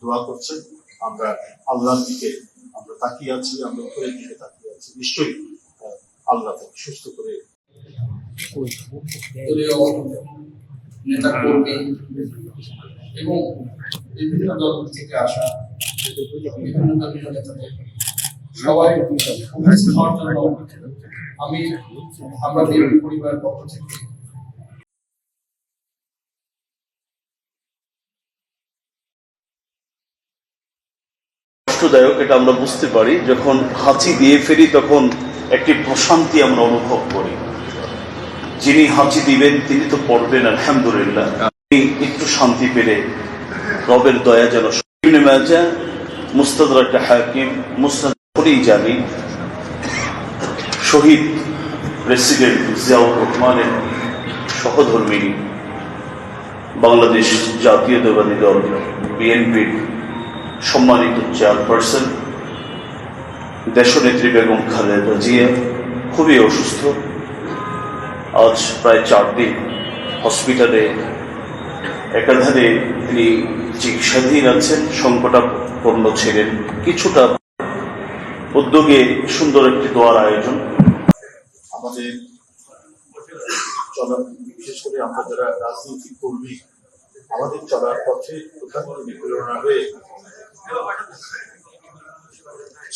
দোয়া করছেন আমরা আল্লাহর দিকে আমরা তাকিয়ে আছি, আমরা উপরের দিকে তাকিয়ে আছি। নিশ্চয়ই আল্লাহ তাকে সুস্থ করে নেতা এবং বিভিন্ন দল থেকে আসা বিভিন্ন দলীয় নেতাদের সবাই আমি, আমরা বিএনপি পরিবারের পক্ষ থেকে কষ্টদায়ক, এটা আমরা বুঝতে পারি, যখন হাঁচি দিয়ে ফেরি, তখন একটি প্রশান্তি আমরা অনুভব করি। যিনি হাঁচি দিবেন, তিনি তো পড়বেন, আলহামদুলিল্লাহ। একটু শান্তি পেলে রবের দয়া যেন জানি শহীদ প্রেসিডেন্ট জিয়াউর রহমানের সহধর্মিনী, বাংলাদেশ জাতীয় জাতীয়তাবাদী দল, বিএনপির সম্মানিত চেয়ারপারসন দেশনেত্রী বেগম খালেদা জিয়া খুবই অসুস্থ। আজ প্রায় চার দিন হসপিটালে একাধারে তিনি চিকিৎসাধীন আছেন, সংকটাপন্ন ছিলেন। কিছুটা উদ্যোগে সুন্দর একটি দোয়ার আয়োজন। আমাদের চলার, বিশেষ করে আমরা যারা রাজনৈতিক কর্মী, আমাদের চলার পথে প্রধানমন্ত্রী প্রেরণা হয়ে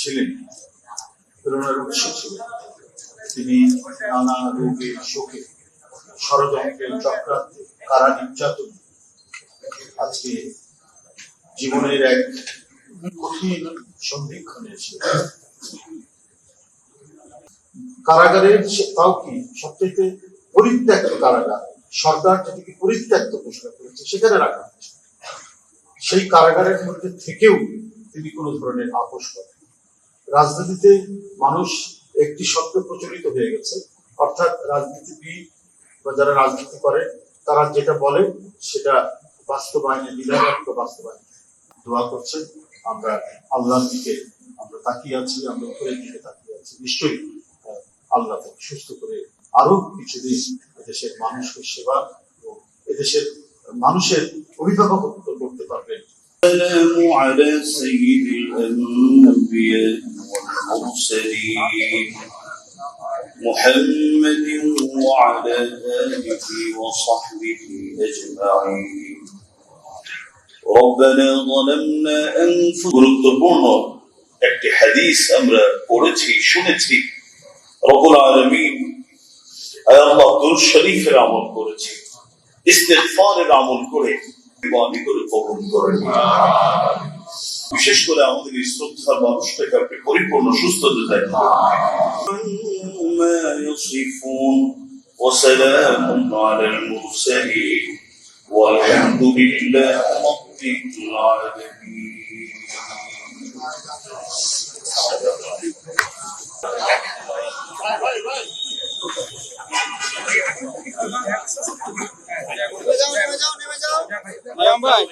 ছিলেন। প্রেরণার উৎস তিনি নানা রোগে, শোকে ষড়যন্ত্রে চক্রান্তে কারা নির্যাতন। আজকে জীবনের এক কঠিন সন্ধিক্ষণে ছিলেন কারাগারের তাও কি সবচেয়ে পরিত্যক্ত কারাগার? সরকার যেটিকে পরিত্যক্ত ঘোষণা করেছে, সেখানে রাখা হয়েছে। সেই কারাগারের মধ্যে থেকেও তিনি কোনো ধরনের আপোষ করেন রাজনীতিতে মানুষ একটি শব্দ প্রচলিত হয়ে গেছে। অর্থাৎ রাজনীতিবিদ বা যারা রাজনীতি করে, তারা যেটা বলে সেটা বাস্তবায়নে বিধানত্ব বাস্তবায়ন। দোয়া করছেন, আমরা আল্লাহর দিকে আমরা তাকিয়ে আছি, আমরা উপরের দিকে তাকিয়ে আছি। নিশ্চয়ই আল্লাহ তাকে সুস্থ করে আরও কিছুদিন এদেশের মানুষকে সেবা এবং এদেশের মানুষের অভিভাবকত্ব করতে পারবেন। السلام على سيد الأنبياء والمرسلين محمد وعلى آله وصحبه أجمعين ربنا ظلمنا أنفسنا গুরুত্বপূর্ণ একটি হাদিস আমরা পড়েছি শুনেছি রবুল আলমিন আল্লাহ দুর শরীফের আমল করেছি ইস্তেগফারের আমল করে বাণী করে কবুল করেন বিশেষ করে আমাদের এই শ্রদ্ধার মানুষটাকে আপনি পরিপূর্ণ সুস্থতা দেন ما يصفون وسلام على المرسلين والحمد لله رب العالمين ভাই